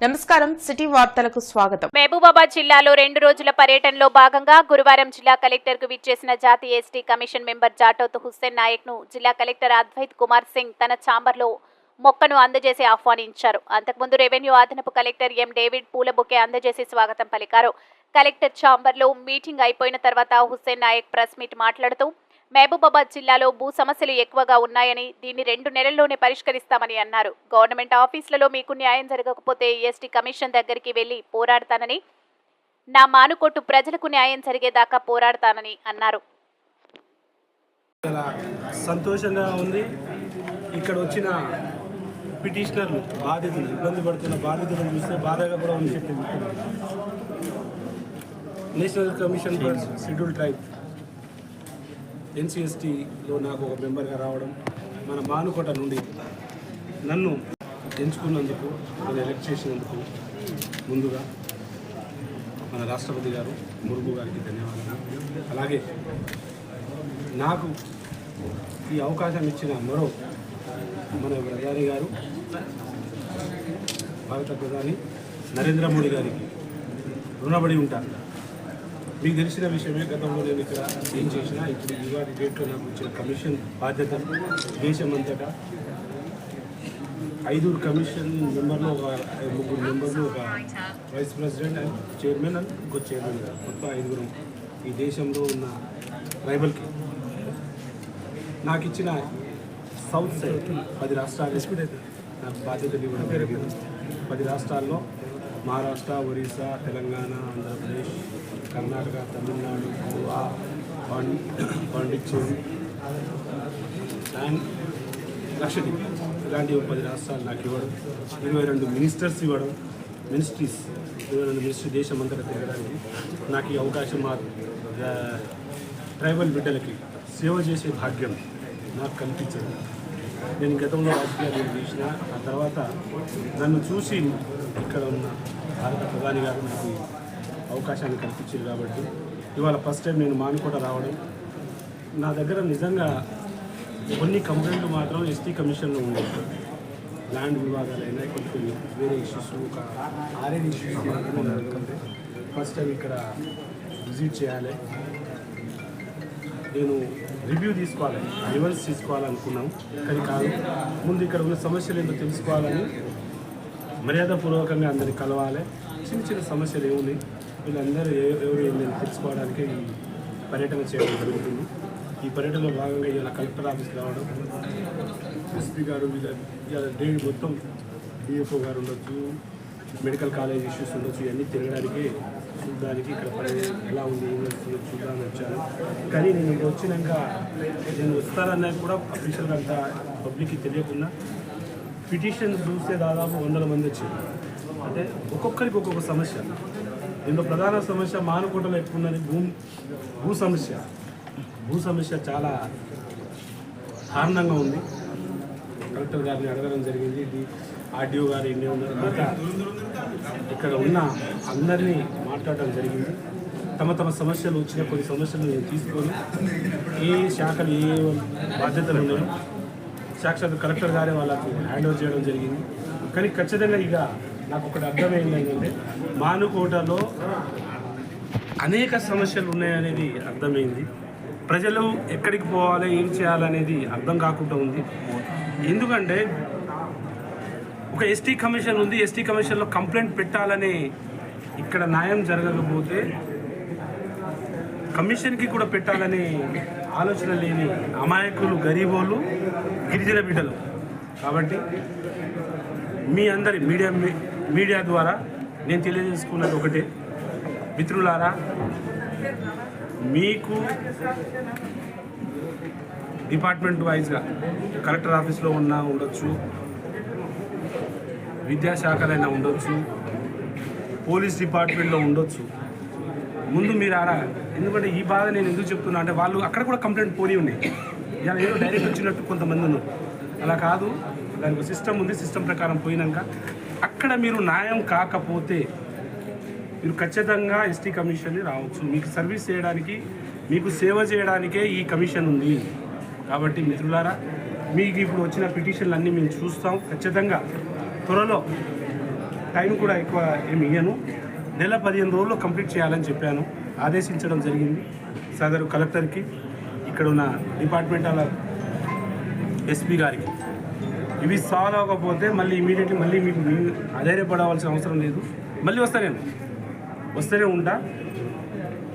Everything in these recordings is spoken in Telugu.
నమస్కారం సిటీ వార్తలకు స్వాగతం. మహబూబాబాద్ జిల్లాలో రెండు రోజుల పర్యటనలో భాగంగా గురువారం జిల్లా కలెక్టర్కు విచ్చేసిన జాతీయ ST commission member Jatoth Hussain నాయక్ను జిల్లా కలెక్టర్ అద్వైత్ కుమార్ సింగ్ తన ఛాంబర్లో మొక్కను అందజేసి ఆహ్వానించారు. అంతకుముందు రెవెన్యూ అదనపు కలెక్టర్ ఎం డేవిడ్ పూల బొకే అందజేసి స్వాగతం పలికారు. కలెక్టర్ చాంబర్లో మీటింగ్ అయిపోయిన తర్వాత హుస్సేన్ నాయక్ ప్రెస్ మీట్ మాట్లాడుతూ మహబూబాబాద్ జిల్లాలో భూ సమస్యలు ఎక్కువగా ఉన్నాయని దీన్ని రెండు నెలల్లోనే పరిష్కరిస్తామని అన్నారు. గవర్నమెంట్ ఆఫీసులలో మీకు న్యాయం జరగకపోతే ఎస్టీ కమిషన్ దగ్గరికి వెళ్ళి పోరాడతానని నా మానుకోటు ప్రజలకు న్యాయం జరిగేదాకా పోరాడతానని అన్నారు. సంతోషంగా ఉంది. ఇక్కడ వచ్చిన పిటిషనర్లు బాధితులు ఇబ్బంది పడుతున్న బాధితులను చూస్తే బాధగా కూడా ఉంది. National commission for scheduled tribe ఎన్సిఎస్టీలో నాకు ఒక మెంబర్గా రావడం మన మానుకోట నుండి నన్ను ఎంచుకున్నందుకు నన్ను ఎలక్ట్ చేసినందుకు ముందుగా మన రాష్ట్రపతి గారు మురుగు గారికి ధన్యవాదాలు. అలాగే నాకు ఈ అవకాశం ఇచ్చిన మరో మన ప్రధాని గారు భారత ప్రధాని నరేంద్ర మోడీ గారికి రుణపడి ఉంటారు. మీకు తెలిసిన విషయమే గతంలో నేను ఇక్కడ ఏం చేసినా ఇప్పుడు ఇవాటి డేట్లో నాకు ఇచ్చిన కమిషన్ బాధ్యత దేశమంతటా. ఐదుగురు కమిషన్ మెంబర్లు ఒక ముగ్గురు మెంబర్లు ఒక vice president and chairman and ఇంకో చైర్మన్ గారు మొత్తం ఐదుగురు ఈ దేశంలో ఉన్న ట్రైబల్కి నాకు ఇచ్చిన సౌత్ సైడ్ పది రాష్ట్రాలు. నాకు బాధ్యతలు ఇవ్వడం జరిగింది. పది రాష్ట్రాల్లో మహారాష్ట్ర ఒరిస్సా తెలంగాణ ఆంధ్రప్రదేశ్ కర్ణాటక తమిళనాడు గోవా పాండి పాండిచ్చేరి అండ్ లక్షద్వీప్. ఇలాంటి పది రాష్ట్రాలు నాకు ఇవ్వడం ఇరవై రెండు మినిస్టర్స్ ఇవ్వడం మినిస్ట్రీస్ ఇరవై రెండు మినిస్ట్రీ దేశం అంతటా తిరగడానికి నాకు ఈ అవకాశం మా ట్రైబల్ బిడ్డలకి సేవ చేసే భాగ్యం నాకు కల్పించింది. నేను గతంలో రాజకీయాలు చేసిన ఆ తర్వాత నన్ను చూసి ఇక్కడ ఉన్న భారత ప్రధాని గారు నాకు అవకాశాన్ని కల్పించారు కాబట్టి ఇవాళ ఫస్ట్ టైం నేను మానుకోట రావడం నా దగ్గర నిజంగా కొన్ని కంప్లైంట్లు మాత్రం ఎస్టీ కమిషన్లో ఉండేవి ల్యాండ్ వివాదాలైనా కొన్ని కొన్ని వేరే ఇష్యూస్ ఒక ఆర్ఎన్ ఇష్యూస్ ఫస్ట్ టైం ఇక్కడ విజిట్ చేయాలి. నేను రివ్యూ తీసుకోవాలి రివర్స్ తీసుకోవాలనుకున్నాం కానీ కాదు ముందు ఇక్కడ ఉన్న సమస్యలు ఏంటో తెలుసుకోవాలని మర్యాదపూర్వకంగా అందరిని కలవాలి. చిన్న చిన్న సమస్యలు ఏమున్నాయి వీళ్ళందరూ ఎవరు ఏందని తెలుసుకోవడానికి ఈ పర్యటన చేయడం జరుగుతుంది. ఈ పర్యటనలో భాగంగా ఇలా కలెక్టర్ ఆఫీస్ రావడం ఎస్పీ గారు వీళ్ళ డేవి డే మొత్తం డిఎఫ్ఓ గారు ఉండొచ్చు మెడికల్ కాలేజ్ ఇష్యూస్ ఉండొచ్చు ఇవన్నీ తిరగడానికి చూడడానికి ఇక్కడ ఎలా ఉంది ఏం వచ్చాను కానీ నేను ఇక్కడ వచ్చినాక నేను వస్తానన్నది కూడా అఫీషియల్గా అంతా పబ్లిక్కి తెలియకుండా పిటిషన్ చూస్తే దాదాపు వందల మంది వచ్చారు. అంటే ఒక్కొక్కరికి ఒక్కొక్క సమస్య. దీంట్లో ప్రధాన సమస్య మానుకోటలో ఎక్కువ ఉన్నది భూ భూ సమస్య. భూ సమస్య చాలా దారుణంగా ఉంది. కలెక్టర్ గారిని అడగడం జరిగింది. ఇది ఆర్డీఓ గారు ఎన్ని ఉన్నారు? ఇక్కడ ఉన్న అందరినీ మాట్లాడడం జరిగింది. తమ తమ సమస్యలు వచ్చిన కొన్ని సమస్యలు నేను తీసుకొని ఏ శాఖలు ఏ బాధ్యతలు ఉన్నాయో సాక్షాత్ కలెక్టర్ గారే వాళ్ళకు హ్యాండ్ ఓవర్ చేయడం జరిగింది. కానీ ఖచ్చితంగా ఇక నాకు ఒకటి అర్థమైంది ఏంటంటే మానుకోటలో అనేక సమస్యలు ఉన్నాయనేది అర్థమైంది. ప్రజలు ఎక్కడికి పోవాలి ఏం చేయాలనేది అర్థం కాకుండా ఉంది. ఎందుకంటే ఒక ఎస్టీ కమిషన్ ఉంది ఎస్టీ కమిషన్లో కంప్లైంట్ పెట్టాలని ఇక్కడ న్యాయం జరగకపోతే కమిషన్కి కూడా పెట్టాలని ఆలోచన లేని అమాయకులు గరీబోళ్ళు గిరిజన బిడ్డలు. కాబట్టి మీ అందరి మీడియా మీడియా ద్వారా నేను తెలియజేసుకున్నది ఒకటే. మిత్రులారా మీకు డిపార్ట్మెంట్ వైజ్గా కలెక్టర్ ఆఫీస్లో ఉన్నా ఉండొచ్చు విద్యాశాఖలైనా ఉండొచ్చు పోలీస్ డిపార్ట్మెంట్లో ఉండొచ్చు ముందు మీరు ఆడ ఎందుకంటే ఈ బాధ నేను ఎందుకు చెప్తున్నా అంటే వాళ్ళు అక్కడ కూడా కంప్లైంట్ పోనీ ఉన్నాయి. ఇలా ఏదో డైరెక్ట్ వచ్చినట్టు కొంతమంది ఉన్నారు. అలా కాదు. దానికి సిస్టమ్ ఉంది. సిస్టమ్ ప్రకారం పోయినాక అక్కడ మీరు న్యాయం కాకపోతే మీరు ఖచ్చితంగా ఎస్టీ కమిషన్ని రావచ్చు. మీకు సర్వీస్ చేయడానికి మీకు సేవ చేయడానికే ఈ కమిషన్ ఉంది. కాబట్టి మిత్రులారా మీకు ఇప్పుడు వచ్చిన పిటిషన్లు అన్నీ మేము చూస్తాం. ఖచ్చితంగా త్వరలో టైం కూడా ఎక్కువ ఏమి ఇయ్యను. నెల పదిహేను రోజుల్లో కంప్లీట్ చేయాలని చెప్పాను. ఆదేశించడం జరిగింది సదరు కలెక్టర్కి. ఇక్కడ ఉన్న డిపార్ట్మెంట్ ఎస్పీ గారికి. ఇవి సాల్వ్ అవ్వకపోతే మళ్ళీ ఇమీడియట్లీ మళ్ళీ మీకు మీ- అధైర్యపడవలసిన అవసరం లేదు. మళ్ళీ వస్తా నేను వస్తూనే ఉంటా.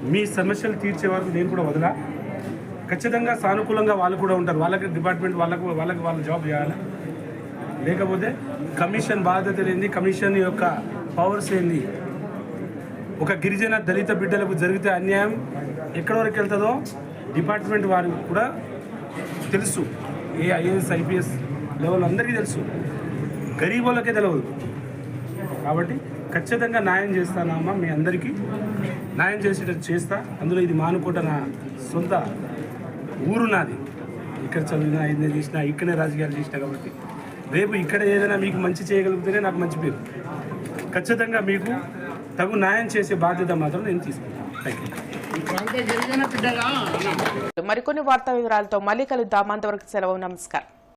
మీ సమస్యలు తీర్చే వరకు నేను కూడా వదలా. ఖచ్చితంగా సానుకూలంగా వాళ్ళు కూడా ఉంటారు. వాళ్ళకి డిపార్ట్మెంట్ వాళ్ళకు వాళ్ళకి వాళ్ళ జాబ్ చేయాలి? లేకపోతే కమిషన్ బాధ్యత ఏంది? కమిషన్ యొక్క పవర్స్ ఏంది? ఒక గిరిజన దళిత బిడ్డలకు జరిగితే అన్యాయం ఎక్కడి వరకు వెళ్తుందో డిపార్ట్మెంట్ వారికి కూడా తెలుసు. ఏ ఐఏఎస్ ఐపీఎస్ లెవెల్ అందరికీ తెలుసు. గరీబ్ వాళ్ళకే తెలియదు కాబట్టి ఖచ్చితంగా న్యాయం చేస్తానమ్మా మీ అందరికీ న్యాయం చేసేటట్టు చేస్తా. అందులో ఇది మానుకోట నా సొంత ఊరు నాది. ఇక్కడ చదివినా ఏదైనా చేసినా ఇక్కడే రాజకీయాలు చేసినా కాబట్టి. రేపు ఇక్కడ ఏదైనా మీకు మంచి చేయగలిగితేనే నాకు మంచి పేరు. ఖచ్చితంగా మీకు తగు న్యాయం చేసే బాధ్యత మాత్రం నేను తీసుకుంటాను. థ్యాంక్ యూ మరికొన్ని వార్తా వివరాలతో మళ్ళీ కలుద్దాం. అంతవరకు సెలవు నమస్కారం.